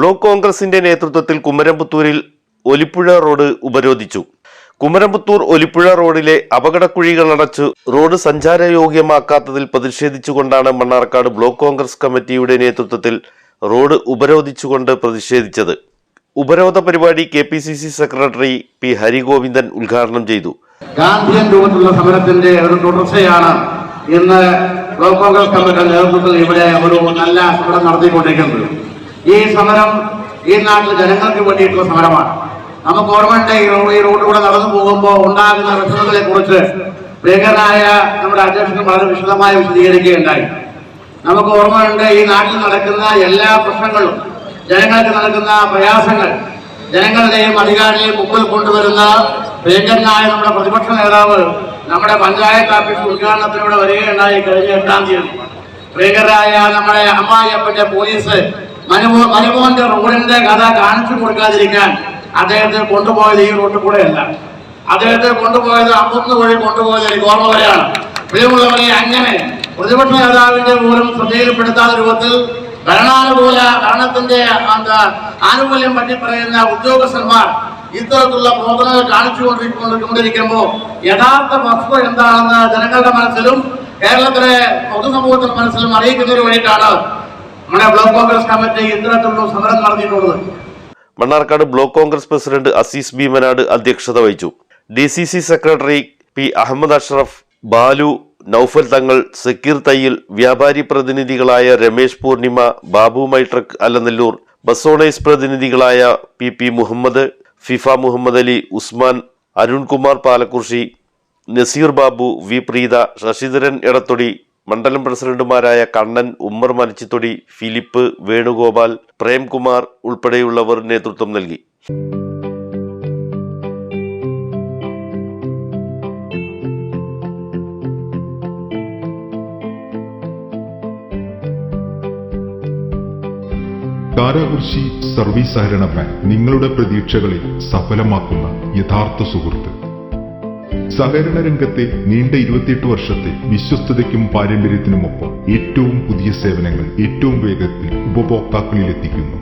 Block കോൺഗ്രസിന്റെ നേതൃത്വത്തിൽ കുമരംപുത്തൂരിൽ Olippuzha road ഉപരോധിച്ചു. കുമരംപുത്തൂർ ഒലിപ്പുഴ റോഡിലെ അപകടക്കുഴികളടച്ച് റോഡ് സഞ്ചാരയോഗ്യമാക്കാത്തതിൽ പ്രതിഷേധിച്ചുകൊണ്ടാണ് മണ്ണാർക്കാട് ബ്ലോക്ക് കോൺഗ്രസ് കമ്മിറ്റിയുടെ നേതൃത്വത്തിൽ റോഡ് ഉപരോധിച്ചുകൊണ്ട് പ്രതിഷേധിച്ചത്. ഉപരോധ പരിപാടി K P C C secretary P Harigovindan ഉദ്ഘാടനം ചെയ്തു. ഗാന്ധിയൻ രൂപത്തിലുള്ള സമരത്തിന്റെ ഒരു തുടർച്ചയാണ് ഇന്ന് ബ്ലോക്ക് കോൺഗ്രസ് കമ്മിറ്റിയുടെ നേതൃത്വത്തിൽ ഇവിടെ ഒരു നല്ല സമരം നടത്തിക്കൊണ്ടിരിക്കുന്നത്. ഈ സമരം ഈ നാട്ടിലെ ജനങ്ങൾക്ക് വേണ്ടിയിട്ടുള്ള സമരമാണ്. നമുക്ക് ഓർമ്മയുണ്ട് ഈ റോഡിലൂടെ നടന്നു പോകുമ്പോൾ ഉണ്ടാകുന്ന പ്രശ്നങ്ങളെ കുറിച്ച് ഭീകരനായ നമ്മുടെ അധ്യക്ഷൻ വളരെ വിശദമായി വിശദീകരിക്കുകയുണ്ടായി. നമുക്ക് ഓർമ്മയുണ്ട് ഈ നാട്ടിൽ നടക്കുന്ന എല്ലാ പ്രശ്നങ്ങളും ജനങ്ങൾക്ക് നടക്കുന്ന പ്രയാസങ്ങൾ ജനങ്ങളുടെയും അധികാരികളെയും മുമ്പിൽ കൊണ്ടുവരുന്ന ഭീകരനായ നമ്മുടെ പ്രതിപക്ഷ നേതാവ് നമ്മുടെ പഞ്ചായത്ത് ഓഫീസ് ഉദ്ഘാടനത്തിലൂടെ വരികയുണ്ടായി കഴിഞ്ഞ എട്ടാം തീയതി. ഭീകരരായ നമ്മുടെ അമ്മായിയപ്പന്റെ പോലീസ് മനുമോ മനുമോന്റെ റോഡിന്റെ കഥ കാണിച്ചു കൊടുക്കാതിരിക്കാൻ അദ്ദേഹത്തെ കൊണ്ടുപോയത് ഈ റോഡിൽ കൂടെയല്ല. അദ്ദേഹത്തെ കൊണ്ടുപോയത് അമ്പന്ന് വഴി കൊണ്ടുപോയത് എനിക്ക് ഓർമ്മ വരെയാണ്. പ്രിയമുള്ളവരെ അങ്ങനെ പ്രതിപക്ഷ നേതാവിന്റെ പോലും ശ്രദ്ധയിൽപ്പെടുത്താത്ത രൂപത്തിൽ ഭരണാനുകൂല ഭരണത്തിന്റെ എന്താ ആനുകൂല്യം പറ്റി പറയുന്ന ഉദ്യോഗസ്ഥന്മാർ ഇത്തരത്തിലുള്ള പ്രവർത്തനങ്ങൾ കാണിച്ചുകൊണ്ടിരിക്കൊണ്ടിരിക്കുമ്പോൾ യഥാർത്ഥ വസ്തു എന്താണെന്ന് ജനങ്ങളുടെ മനസ്സിലും കേരളത്തിലെ പൊതുസമൂഹത്തിന്റെ മനസ്സിലും അറിയിക്കുന്നതിന് വേണ്ടിയിട്ടാണ് നമ്മുടെ ബ്ലോക്ക് കോൺഗ്രസ് കമ്മിറ്റി എന്തിനകത്തുള്ള സമരം നടത്തിയിട്ടുള്ളത്? Mannarkkad block Congress president Azeez Bheemanad അധ്യക്ഷത വഹിച്ചു. D C C secretary P Ahammed Ashraf Balu Noufal Thangal Sakkeer Thayyil വ്യാപാരി പ്രതിനിധികളായ രമേശ് പൂർണിമ ബാബു മൈട്രക് അലനല്ലൂർ ബസോണൈസ് പ്രതിനിധികളായ P P Muhammad FIFA Muhammad Ali Usman Arunkumar പാലക്കുർശി Naseer Babu V Preetha Sasidharan Edathodi മണ്ഡലം പ്രസിഡന്റുമാരായ കണ്ണൻ ഉമ്മർ മലച്ചിത്തൊടി ഫിലിപ്പ് വേണുഗോപാൽ പ്രേംകുമാർ ഉൾപ്പെടെയുള്ളവർ നേതൃത്വം നൽകി. കാരാകുർശി സർവീസ് സഹകരണ ബാങ്ക് നിങ്ങളുടെ പ്രതീക്ഷകളിൽ സഫലമാക്കുന്ന യഥാർത്ഥ സുഹൃത്ത്. സഹകരണ രംഗത്തെ നീണ്ട ഇരുപത്തിയെട്ട് വർഷത്തെ വിശ്വസ്തതയ്ക്കും പാരമ്പര്യത്തിനുമൊപ്പം ഏറ്റവും പുതിയ സേവനങ്ങൾ ഏറ്റവും വേഗത്തിൽ ഉപഭോക്താക്കളിൽ എത്തിക്കുന്നു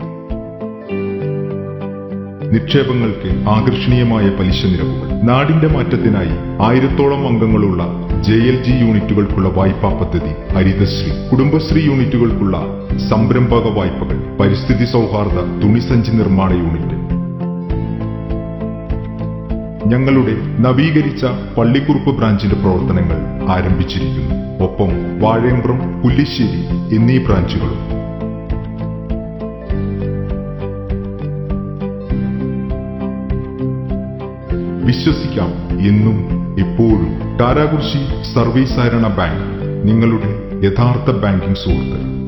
നിക്ഷേപങ്ങൾക്ക് ആകർഷണീയമായ പലിശ നിരക്കുകൾ. നാടിന്റെ മാറ്റത്തിനായി ആയിരത്തോളം അംഗങ്ങളുള്ള ജെ എൽ ജി യൂണിറ്റുകൾക്കുള്ള വായ്പാ പദ്ധതി ഹരിതശ്രീ കുടുംബശ്രീ യൂണിറ്റുകൾക്കുള്ള സംരംഭക വായ്പകൾ പരിസ്ഥിതി സൗഹാർദ്ദ തുണിസഞ്ചി നിർമ്മാണ യൂണിറ്റ് ഞങ്ങളുടെ നവീകരിച്ച പള്ളിക്കുറുപ്പ് ബ്രാഞ്ചിന്റെ പ്രവർത്തനങ്ങൾ ആരംഭിച്ചിരിക്കുന്നു. ഒപ്പം വാഴയമ്പ്രം പുല്ലിശ്ശേരി എന്നീ ബ്രാഞ്ചുകളും. വിശ്വസിക്കാം എന്നും എപ്പോഴും കാരാകുർശി സർവീസ് സഹകരണ ബാങ്ക് നിങ്ങളുടെ യഥാർത്ഥ ബാങ്കിംഗ് സുഹൃത്ത്.